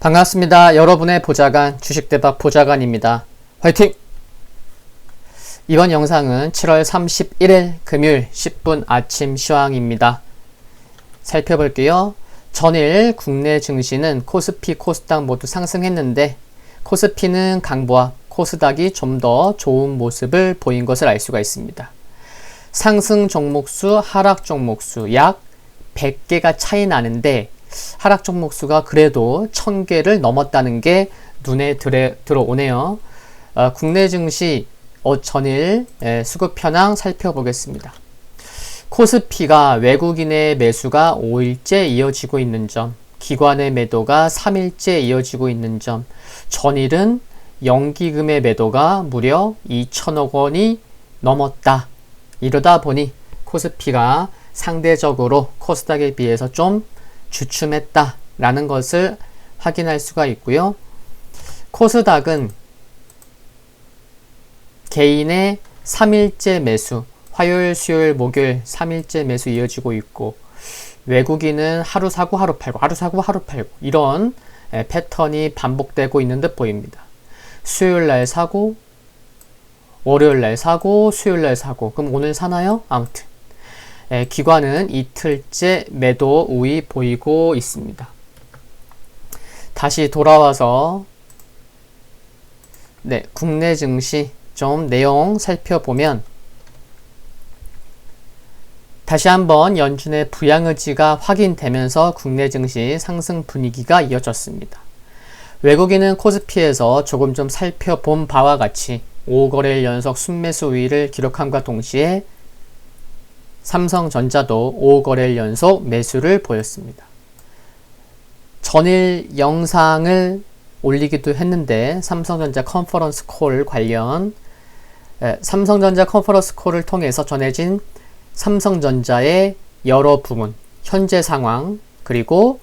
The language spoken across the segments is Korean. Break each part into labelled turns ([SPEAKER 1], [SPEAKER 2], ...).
[SPEAKER 1] 반갑습니다. 여러분의 보좌관 주식대박 보좌관입니다. 화이팅! 이번 영상은 7월 31일 금요일 10분 아침 시황입니다. 살펴볼게요. 전일 국내 증시는 코스피, 코스닥 모두 상승했는데 코스피는 강보합, 코스닥이 좀 더 좋은 모습을 보인 것을 알 수가 있습니다. 상승 종목수, 하락 종목수 약 100개가 차이 나는데 하락 종목 수가 그래도 1000개를 넘었다는 게 눈에 들에, 들어오네요. 어, 국내 증시 어, 전일 예, 수급 현황 살펴보겠습니다. 코스피가 외국인의 매수가 5일째 이어지고 있는 점, 기관의 매도가 3일째 이어지고 있는 점, 전일은 연기금의 매도가 무려 2천억 원이 넘었다. 이러다 보니 코스피가 상대적으로 코스닥에 비해서 좀 주춤했다 라는 것을 확인할 수가 있고요. 코스닥은 개인의 3일째 매수, 화요일, 수요일, 목요일 3일째 매수 이어지고 있고 외국인은 하루 사고 하루 팔고 하루 사고 하루 팔고 이런 패턴이 반복되고 있는 듯 보입니다. 수요일 날 사고 월요일 날 사고 수요일 날 사고 그럼 오늘 사나요? 아무튼 예, 기관은 이틀째 매도 우위 보이고 있습니다. 다시 돌아와서 네, 국내 증시 좀 내용 살펴보면 다시 한번 연준의 부양 의지가 확인되면서 국내 증시 상승 분위기가 이어졌습니다. 외국인은 코스피에서 조금 좀 살펴본 바와 같이 5거래일 연속 순매수 우위를 기록함과 동시에 삼성전자도 5거래일 연속 매수를 보였습니다. 전일 영상을 올리기도 했는데 삼성전자 컨퍼런스 콜 관련 에, 삼성전자 컨퍼런스 콜을 통해서 전해진 삼성전자의 여러 부문, 현재 상황, 그리고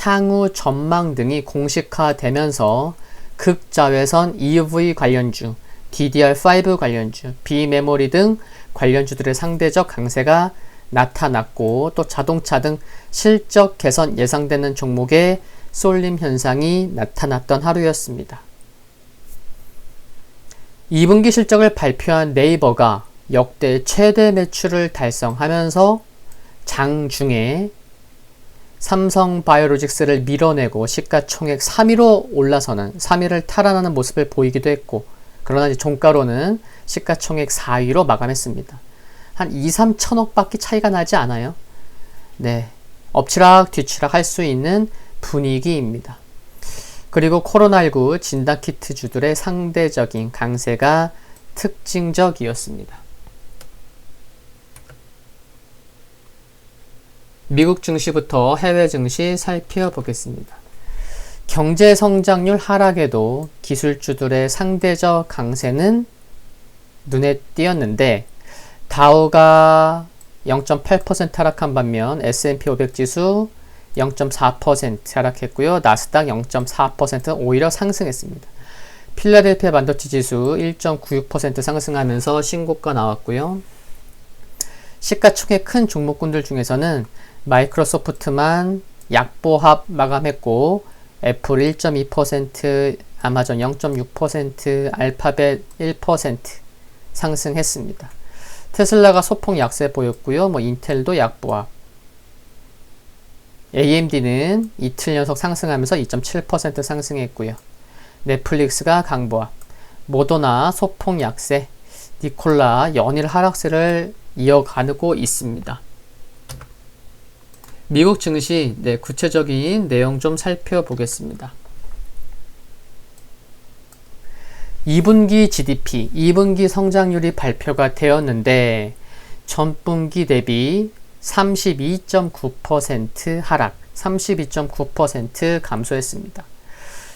[SPEAKER 1] 향후 전망 등이 공식화되면서 극자외선 EV 관련주, DDR5 관련주, 비메모리 등 관련주들의 상대적 강세가 나타났고 또 자동차 등 실적 개선 예상되는 종목의 쏠림 현상이 나타났던 하루였습니다. 2분기 실적을 발표한 네이버가 역대 최대 매출을 달성하면서 장중에 삼성 바이오로직스를 밀어내고 시가총액 3위로 올라서는 3위를 탈환하는 모습을 보이기도 했고 그러나 이제 종가로는 시가총액 4위로 마감했습니다. 한 2, 3천억 밖에 차이가 나지 않아요. 네. 엎치락 뒤치락 할 수 있는 분위기입니다. 그리고 코로나19 진단키트 주들의 상대적인 강세가 특징적이었습니다. 미국 증시부터 해외 증시 살펴보겠습니다. 경제 성장률 하락에도 기술주들의 상대적 강세는 눈에 띄었는데 다우가 0.8% 하락한 반면 S&P 500 지수 0.4% 하락했고요. 나스닥 0.4%는 오히려 상승했습니다. 필라델피아 반도체 지수 1.96% 상승하면서 신고가 나왔고요. 시가총액 큰 종목군들 중에서는 마이크로소프트만 약보합 마감했고 애플 1.2%, 아마존 0.6%, 알파벳 1% 상승했습니다. 테슬라가 소폭 약세 보였고요. 뭐 인텔도 약보합. AMD는 이틀 연속 상승하면서 2.7% 상승했고요. 넷플릭스가 강보합. 모더나 소폭 약세. 니콜라 연일 하락세를 이어가고 있습니다. 미국 증시 네, 구체적인 내용 좀 살펴보겠습니다. 2분기 GDP, 2분기 성장률이 발표가 되었는데 전분기 대비 32.9% 하락, 32.9% 감소했습니다.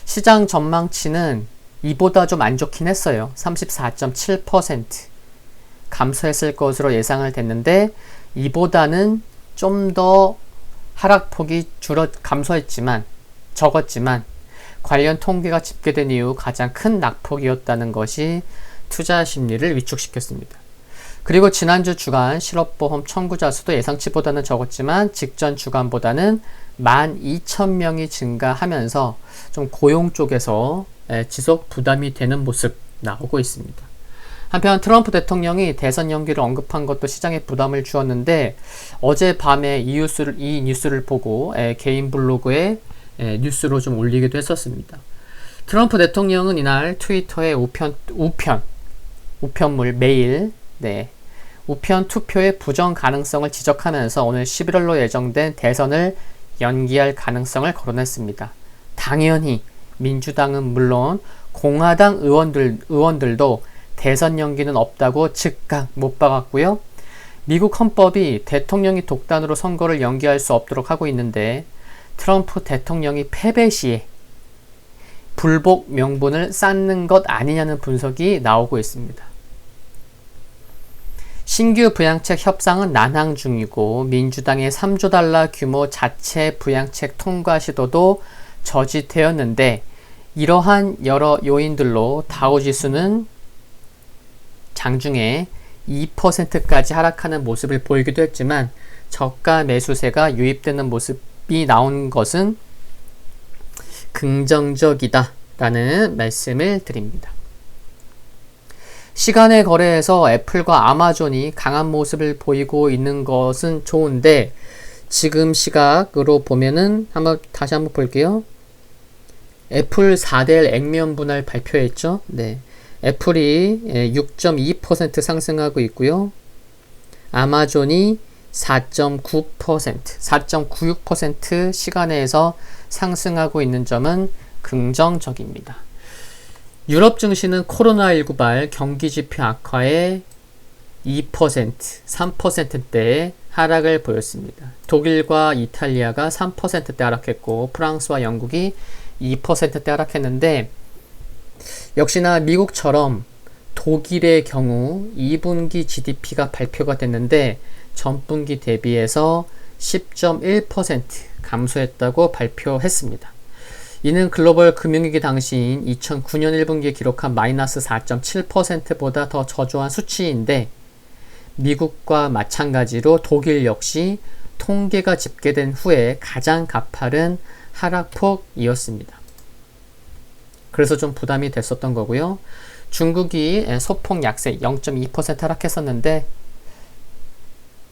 [SPEAKER 1] 시장 전망치는 이보다 좀 안 좋긴 했어요. 34.7% 감소했을 것으로 예상을 됐는데 이보다는 좀 더 하락폭이 줄어 감소했지만 적었지만 관련 통계가 집계된 이후 가장 큰 낙폭이었다는 것이 투자 심리를 위축시켰습니다. 그리고 지난주 주간 실업보험 청구자 수도 예상치보다는 적었지만 직전 주간보다는 12,000명이 증가하면서 좀 고용 쪽에서 예, 지속 부담이 되는 모습 나오고 있습니다. 한편 트럼프 대통령이 대선 연기를 언급한 것도 시장에 부담을 주었는데 어젯밤에 이 뉴스를, 이 뉴스를 보고 에, 개인 블로그에 에, 뉴스로 좀 올리기도 했었습니다. 트럼프 대통령은 이날 트위터에 우편, 우편, 우편물 메일, 네, 우편 투표의 부정 가능성을 지적하면서 오늘 11월로 예정된 대선을 연기할 가능성을 거론했습니다. 당연히 민주당은 물론 공화당 의원들, 의원들도 대선 연기는 없다고 즉각 못 박았고요. 미국 헌법이 대통령이 독단으로 선거를 연기할 수 없도록 하고 있는데 트럼프 대통령이 패배 시에 불복 명분을 쌓는 것 아니냐는 분석이 나오고 있습니다. 신규 부양책 협상은 난항 중이고 민주당의 3조 달러 규모 자체 부양책 통과 시도도 저지되었는데 이러한 여러 요인들로 다우지수는 장중에 2%까지 하락하는 모습을 보이기도 했지만 저가 매수세가 유입되는 모습이 나온 것은 긍정적이다 라는 말씀을 드립니다. 시간의 거래에서 애플과 아마존이 강한 모습을 보이고 있는 것은 좋은데 지금 시각으로 보면은 한번 다시 한번 볼게요. 애플 4대 액면 분할 발표했죠. 네. 애플이 6.2% 상승하고 있고요. 아마존이 4.9%, 4.96% 시간에서 상승하고 있는 점은 긍정적입니다. 유럽 증시는 코로나19 발 경기 지표 악화에 2%, 3%대의 하락을 보였습니다. 독일과 이탈리아가 3%대 하락했고 프랑스와 영국이 2%대 하락했는데 역시나 미국처럼 독일의 경우 2분기 GDP가 발표가 됐는데 전분기 대비해서 10.1% 감소했다고 발표했습니다. 이는 글로벌 금융위기 당시인 2009년 1분기에 기록한 마이너스 4.7%보다 더 저조한 수치인데 미국과 마찬가지로 독일 역시 통계가 집계된 후에 가장 가파른 하락폭이었습니다. 그래서 좀 부담이 됐었던 거고요. 중국이 소폭 약세 0.2% 하락했었는데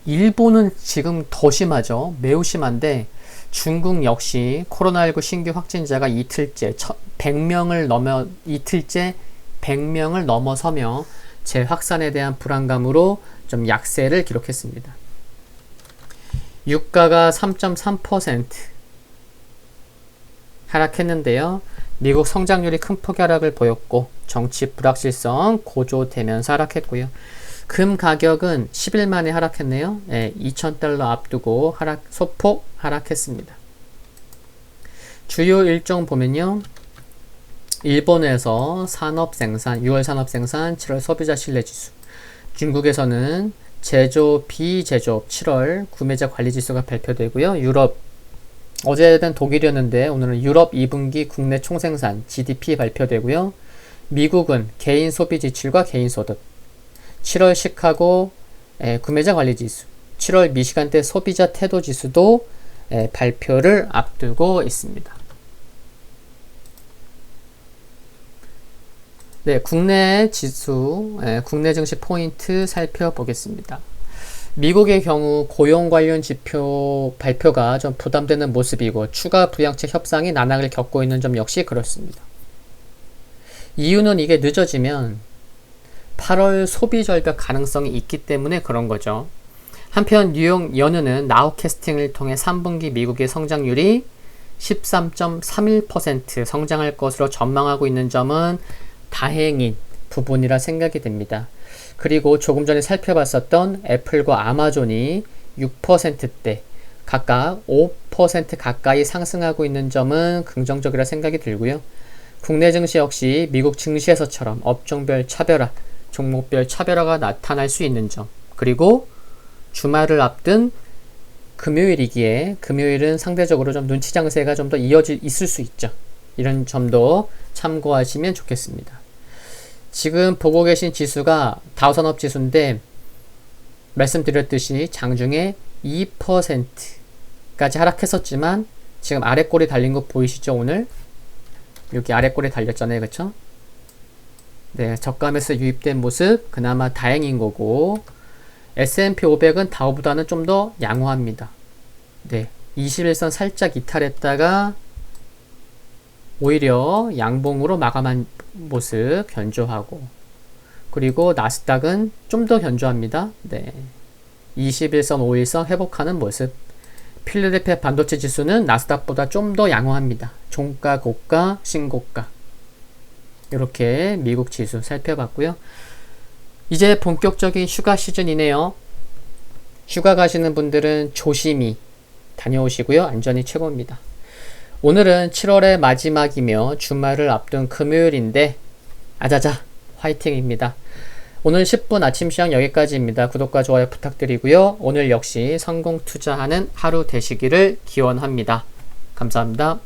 [SPEAKER 1] 일본은 지금 더 심하죠. 매우 심한데 중국 역시 코로나19 신규 확진자가 이틀째 100명을 넘어 이틀째 100명을 넘어서며 재확산에 대한 불안감으로 좀 약세를 기록했습니다. 유가가 3.3% 하락했는데요. 미국 성장률이 큰 폭 하락을 보였고 정치 불확실성 고조되면서 하락했고요. 금 가격은 10일 만에 하락했네요. 네, 2,000달러 앞두고 하락 소폭 하락했습니다. 주요 일정 보면요. 일본에서 산업 생산, 6월 산업 생산, 7월 소비자 신뢰 지수. 중국에서는 제조, 비제조업 7월 구매자 관리 지수가 발표되고요. 유럽 어제는 독일이었는데 오늘은 유럽 2분기 국내 총생산 GDP 발표되고요. 미국은 개인 소비 지출과 개인 소득. 7월 시카고 에, 구매자 관리 지수. 7월 미시간대 소비자 태도 지수도 에, 발표를 앞두고 있습니다. 네, 국내 지수, 에, 국내 증시 포인트 살펴보겠습니다. 미국의 경우 고용 관련 지표 발표가 좀 부담되는 모습이고 추가 부양책 협상이 난항을 겪고 있는 점 역시 그렇습니다. 이유는 이게 늦어지면 8월 소비 절벽 가능성이 있기 때문에 그런 거죠. 한편 뉴욕 연은은 나우캐스팅을 통해 3분기 미국의 성장률이 13.31% 성장할 것으로 전망하고 있는 점은 다행인 부분이라 생각이 됩니다. 그리고 조금 전에 살펴봤었던 애플과 아마존이 6%대 각각 5% 가까이 상승하고 있는 점은 긍정적이라 생각이 들고요. 국내 증시 역시 미국 증시에서처럼 업종별 차별화, 종목별 차별화가 나타날 수 있는 점, 그리고 주말을 앞둔 금요일이기에 금요일은 상대적으로 좀 눈치 장세가 좀 더 이어질 있을 수 있죠. 이런 점도 참고하시면 좋겠습니다. 지금 보고 계신 지수가 다우산업 지수인데 말씀드렸듯이 장중에 2%까지 하락했었지만 지금 아래 꼬리 달린 거 보이시죠 오늘? 여기 아래 꼬리 달렸잖아요 그쵸? 네 저감에서 유입된 모습 그나마 다행인 거고 S&P 500은 다우보다는 좀 더 양호합니다. 네 21선 살짝 이탈했다가 오히려 양봉으로 마감한 모습 견조하고 그리고 나스닥은 좀 더 견조합니다. 네. 21선, 5일선 회복하는 모습. 필라델피아 반도체 지수는 나스닥보다 좀 더 양호합니다. 종가, 고가, 신고가. 이렇게 미국 지수 살펴봤고요. 이제 본격적인 휴가 시즌이네요. 휴가 가시는 분들은 조심히 다녀오시고요. 안전이 최고입니다. 오늘은 7월의 마지막이며 주말을 앞둔 금요일인데 아자자 화이팅입니다. 오늘 10분 아침 시황 여기까지입니다. 구독과 좋아요 부탁드리고요. 오늘 역시 성공 투자하는 하루 되시기를 기원합니다. 감사합니다.